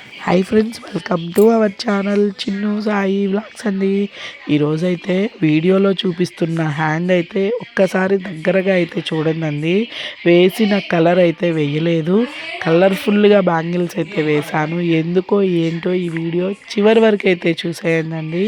Hi friends welcome to our channel Chinnu Sai blogs అండి ఈరోజైతే వీడియోలో చూపిస్తున్న హ్యాండ్ అయితే ఒక్కసారి దగ్గరగా అయితే చూడండి అండి వేసిన కలర్ అయితే వేయలేదు. కలర్ఫుల్గా బ్యాంగిల్స్ అయితే వేశాను. ఎందుకో ఏంటో ఈ వీడియో చివరి వరకు అయితే చూసేయండి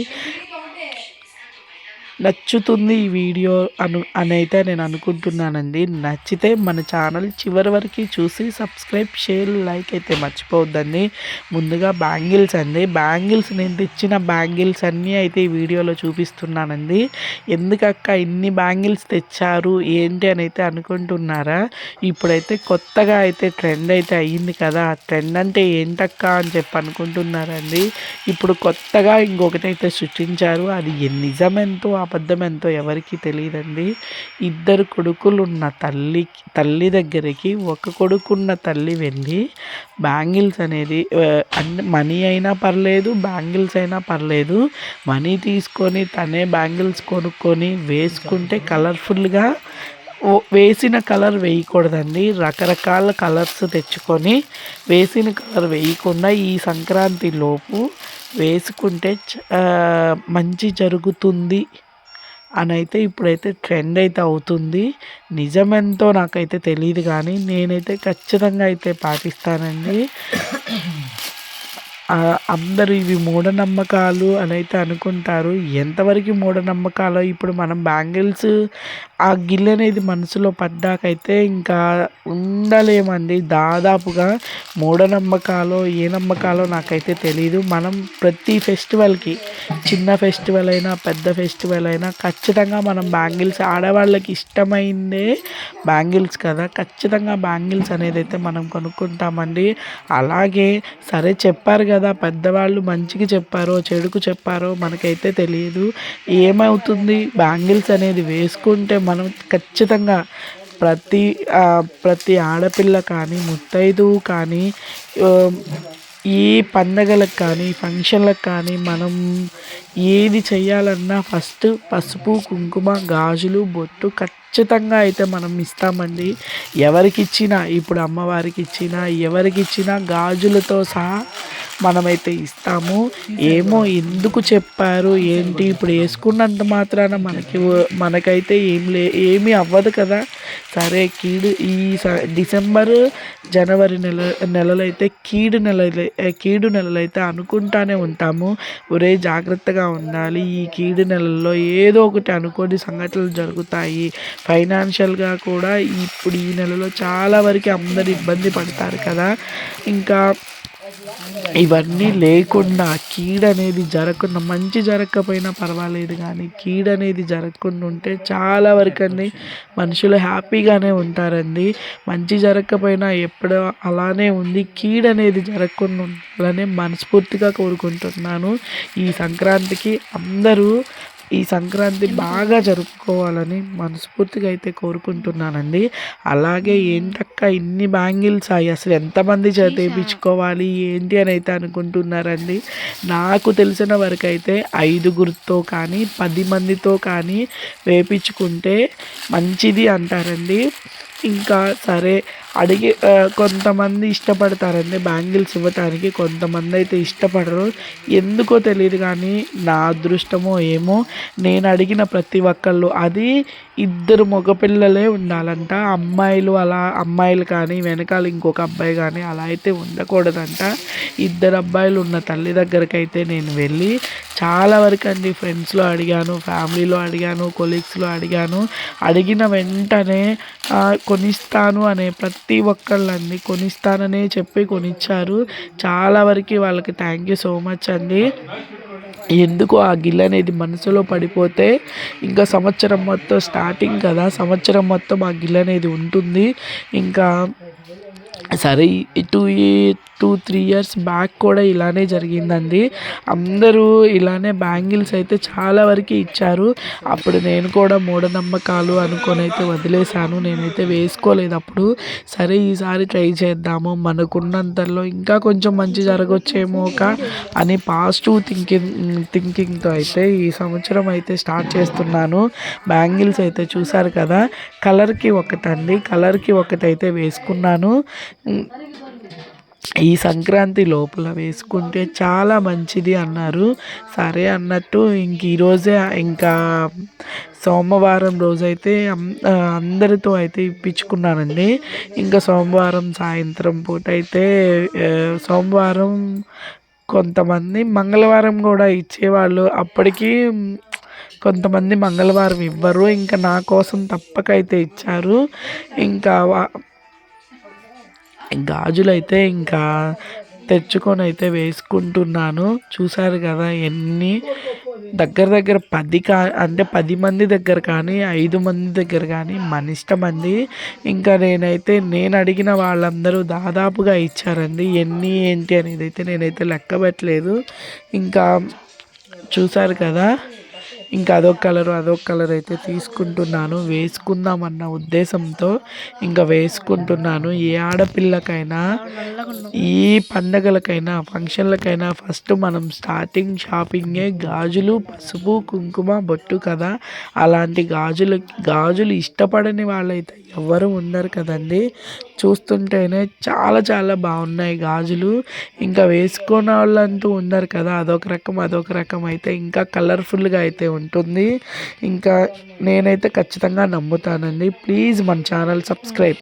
నచ్చుతుంది ఈ వీడియో అను అని అయితే నేను అనుకుంటున్నానండి. నచ్చితే మన ఛానల్ చివరి వరకు చూసి సబ్స్క్రైబ్ షేర్ లైక్ అయితే మర్చిపోవద్దండి. ముందుగా బ్యాంగిల్స్ అండి. బ్యాంగిల్స్ నేను తెచ్చిన బ్యాంగిల్స్ అన్నీ అయితే ఈ వీడియోలో చూపిస్తున్నానండి. ఎందుకక్క ఇన్ని బ్యాంగిల్స్ తెచ్చారు? ఏంటి అని అయితే అనుకుంటున్నారా? ఇప్పుడైతే కొత్తగా అయితే ట్రెండ్ అయితే అయ్యింది కదా. ట్రెండ్ అంటే ఏంటక్క అని చెప్పి అనుకుంటున్నారండి. ఇప్పుడు కొత్తగా ఇంకొకటి అయితే సృష్టించారు. అది నిజమెంతో అబద్ధం ఎంతో ఎవరికి తెలియదండి. ఇద్దరు కొడుకులున్న తల్లి తల్లి దగ్గరికి ఒక కొడుకున్న తల్లి వెళ్ళి బ్యాంగిల్స్ అనేది అంటే మనీ అయినా పర్లేదు బ్యాంగిల్స్ అయినా పర్లేదు మనీ తీసుకొని తనే బ్యాంగిల్స్ కొనుక్కొని వేసుకుంటే కలర్ఫుల్గా వేసిన కలర్ వేయకూడదండి. రకరకాల కలర్స్ తెచ్చుకొని వేసిన కలర్ వేయకుండా ఈ సంక్రాంతి లోపు వేసుకుంటే మంచి జరుగుతుంది. అని అయితే ఇప్పుడైతే ట్రెండ్ అయితే అవుతుంది. నిజమెంతో నాకైతే తెలియదు కానీ నేనైతే ఖచ్చితంగా అయితే పాటిస్తానండి. అందరూ ఇవి మూఢనమ్మకాలు అని అయితే అనుకుంటారు. ఎంతవరకు మూఢనమ్మకాలో ఇప్పుడు మనం బ్యాంగిల్స్ ఆ గిల్ అనేది మనసులో పడ్డాకైతే ఇంకా ఉండలేమండి. దాదాపుగా మూఢనమ్మకాలో ఏ నమ్మకాలో నాకైతే తెలియదు మనం ప్రతి ఫెస్టివల్కి చిన్న ఫెస్టివల్ అయినా పెద్ద ఫెస్టివల్ అయినా ఖచ్చితంగా మనం బ్యాంగిల్స్ ఆడవాళ్ళకి ఇష్టమైందే బ్యాంగిల్స్ కదా. ఖచ్చితంగా బ్యాంగిల్స్ అనేది అయితే మనం కొనుక్కుంటామండి. అలాగే సరే చెప్పారు కదా కదా పెద్దవాళ్ళు మంచికి చెప్పారో చెడుకు చెప్పారో మనకైతే తెలియదు. ఏమవుతుంది? బ్యాంగిల్స్ అనేది వేసుకుంటే మనం ఖచ్చితంగా ప్రతి ప్రతి ఆడపిల్ల కానీ ముత్తైదు కానీ ఏ పండగలకు కానీ ఫంక్షన్లకు కానీ మనం ఏది చేయాలన్నా ఫస్ట్ పసుపు కుంకుమ గాజులు బొట్టు ఖచ్చితంగా అయితే మనం ఇస్తామండి. ఎవరికి ఇచ్చినా ఇప్పుడు అమ్మవారికి ఇచ్చినా ఎవరికి ఇచ్చినా గాజులతో సహా మనమైతే ఇస్తాము. ఏమో ఎందుకు చెప్పారు ఏంటి ఇప్పుడు వేసుకున్నంత మాత్రాన మనకి మనకైతే ఏం లే ఏమీ అవ్వదు కదా. సరే కీడు ఈ డిసెంబర్ జనవరి నెల నెలలైతే కీడు నెల కీడు నెలలైతే అనుకుంటానే ఉంటాము. ఒరే జాగ్రత్తగా ఉండాలి. ఈ కీడు నెలల్లో ఏదో ఒకటి అనుకోని సంఘటనలు జరుగుతాయి. ఫైనాన్షియల్గా కూడా ఇప్పుడు ఈ నెలలో చాలా వరకు అందరు ఇబ్బంది పడతారు కదా. ఇంకా ఇవన్నీ లేకుండా కీడు అనేది జరగకుండా మంచి జరగకపోయినా పర్వాలేదు కానీ కీడు అనేది జరగకుండా ఉంటే చాలా వరకు అండి మనుషులు హ్యాపీగానే ఉంటారండి. మంచి జరగకపోయినా ఎప్పుడో అలానే ఉంది. కీడు అనేది జరగకుండా ఉండాలని మనస్ఫూర్తిగా కోరుకుంటున్నాను. ఈ సంక్రాంతికి అందరూ ఈ సంక్రాంతి బాగా జరుపుకోవాలని మనస్ఫూర్తిగా అయితే కోరుకుంటున్నానండి. అలాగే ఏంటక్క ఇన్ని బ్యాంగిల్స్ అయ్యి అసలు ఎంతమంది చేయించుకోవాలి ఏంటి అని అయితే అనుకుంటున్నారండి. నాకు తెలిసిన వరకు అయితే ఐదుగురితో కానీ పది మందితో కానీ వేపించుకుంటే మంచిది అంటారండి. ఇంకా సరే అడిగి కొంతమంది ఇష్టపడతారండి. బ్యాంగిల్స్ ఇవ్వటానికి కొంతమంది అయితే ఇష్టపడరు. ఎందుకో తెలియదు కానీ నా అదృష్టమో ఏమో నేను అడిగిన ప్రతి ఒక్కళ్ళు అది ఇద్దరు మగపిల్లలే ఉండాలంట. అమ్మాయిలు అలా అమ్మాయిలు కానీ వెనకాల ఇంకొక అబ్బాయి కానీ అలా అయితే ఉండకూడదంట. ఇద్దరు అబ్బాయిలు ఉన్న తల్లి దగ్గరికి అయితే నేను వెళ్ళి చాలా వరకు అండి ఫ్రెండ్స్లో అడిగాను ఫ్యామిలీలో అడిగాను కొలీగ్స్లో అడిగాను. అడిగిన వెంటనే కొనిస్తాను అనే ప్రతి ఒక్కళ్ళండి కొనిస్తాననే చెప్పి కొనిచ్చారు. చాలా వరకు వాళ్ళకి థ్యాంక్ యూ సో మచ్ అండి. ఎందుకు ఆ గిల్ అనేది మనసులో పడిపోతే ఇంకా సంవత్సరం మొత్తం స్టార్టింగ్ కదా సంవత్సరం మొత్తం ఆ గిల్ అనేది ఉంటుంది. ఇంకా సరే two two three years back కూడా ఇలానే జరిగిందండి. అందరూ ఇలానే బ్యాంగిల్స్ అయితే చాలా వరకు ఇచ్చారు. అప్పుడు నేను కూడా మూఢనమ్మకాలు అనుకొని అయితే వదిలేశాను. నేనైతే వేసుకోలేదు అప్పుడు సరే ఈసారి ట్రై చేద్దాము. మనకున్నంతలో ఇంకా కొంచెం మంచి జరగచ్చేమో ఒక అని పాజిటివ్ థింకింగ్ థింకింగ్తో అయితే ఈ సంవత్సరం అయితే స్టార్ట్ చేస్తున్నాను. బ్యాంగిల్స్ అయితే చూసారు కదా కలర్కి ఒకటండి. కలర్కి ఒకటైతే వేసుకున్నాను. ఈ సంక్రాంతి లోపల వేసుకుంటే చాలా మంచిది అన్నారు. సరే అన్నట్టు ఇంక ఈరోజే ఇంకా సోమవారం రోజైతే అందరితో అయితే ఇప్పించుకున్నానండి. ఇంకా సోమవారం సాయంత్రం పూట అయితే సోమవారం కొంతమంది మంగళవారం కూడా ఇచ్చేవాళ్ళు. అప్పటికి కొంతమంది మంగళవారం ఇవ్వరు. ఇంకా నా కోసం తప్పకైతే ఇచ్చారు. ఇంకా గాజులైతే గాజులు అయితే ఇంకా తెచ్చుకొని అయితే వేసుకుంటున్నాను. చూసారు కదా ఎన్ని దగ్గర దగ్గర పది కా అంటే పది మంది దగ్గర కానీ ఐదు మంది దగ్గర కానీ మన ఇష్టం అండి ఇంకా నేనైతే నేను అడిగిన వాళ్ళందరూ దాదాపుగా ఇచ్చారండి. ఎన్ని ఏంటి అనేది అయితే నేనైతే లెక్క పెట్టలేదు. ఇంకా చూసారు కదా ఇంకా అదొక కలర్ అదొక కలర్ అయితే తీసుకుంటున్నాను. వేసుకుందామన్న ఉద్దేశంతో ఇంకా వేసుకుంటున్నాను. ఏ ఆడపిల్లకైనా ఈ పండగలకైనా ఫంక్షన్లకైనా ఫస్ట్ మనం స్టార్టింగ్ షాపింగే గాజులు పసుపు కుంకుమ బొట్టు కదా. అలాంటి గాజులు గాజులు ఇష్టపడని వాళ్ళైతే ఎవ్వరు ఉండరు కదండి. చూస్తుంటేనే చాలా చాలా బాగున్నాయి గాజులు. ఇంకా వేసుకున్న వాళ్ళంటూ ఉన్నారు కదా. అదొక రకం అదొక రకం అయితే ఇంకా కలర్ఫుల్గా అయితే ఉంటుంది. ఇంకా నేనైతే ఖచ్చితంగా నమ్ముతానండి. ప్లీజ్ మన ఛానల్ సబ్స్క్రైబ్.